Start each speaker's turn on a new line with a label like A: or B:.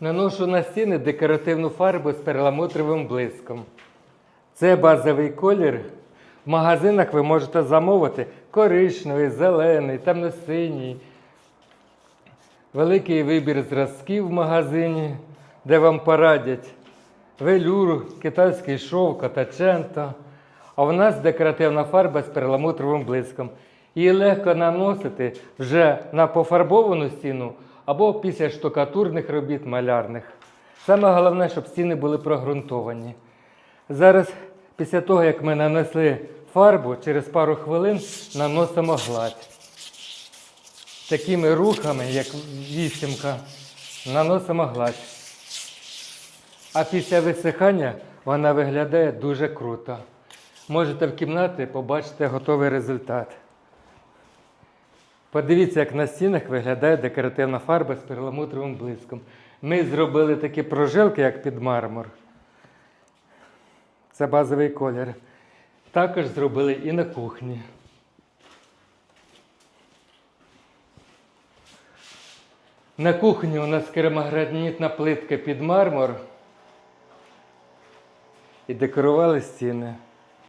A: Наношу на стіни декоративну фарбу з перламутровим блиском. Це базовий колір. В магазинах ви можете замовити коричневий, зелений, темно-синій. Великий вибір зразків в магазині, де вам порадять велюр, китайський шовк, катачента. А в нас декоративна фарба з перламутровим блиском. Її легко наносити вже на пофарбовану стіну або після штукатурних робіт малярних. Саме головне, щоб стіни були прогрунтовані. Зараз, після того, як ми нанесли фарбу, через пару хвилин наносимо гладь. Такими рухами, як вісімка, наносимо гладь. А після висихання вона виглядає дуже круто. Можете в кімнаті побачити готовий результат. Подивіться, як на стінах виглядає декоративна фарба з перламутровим блиском. Ми зробили такі прожилки, як під мармур. Це базовий колір. Також зробили і на кухні. На кухні у нас керамогранітна плитка під мармур. І декорували стіни.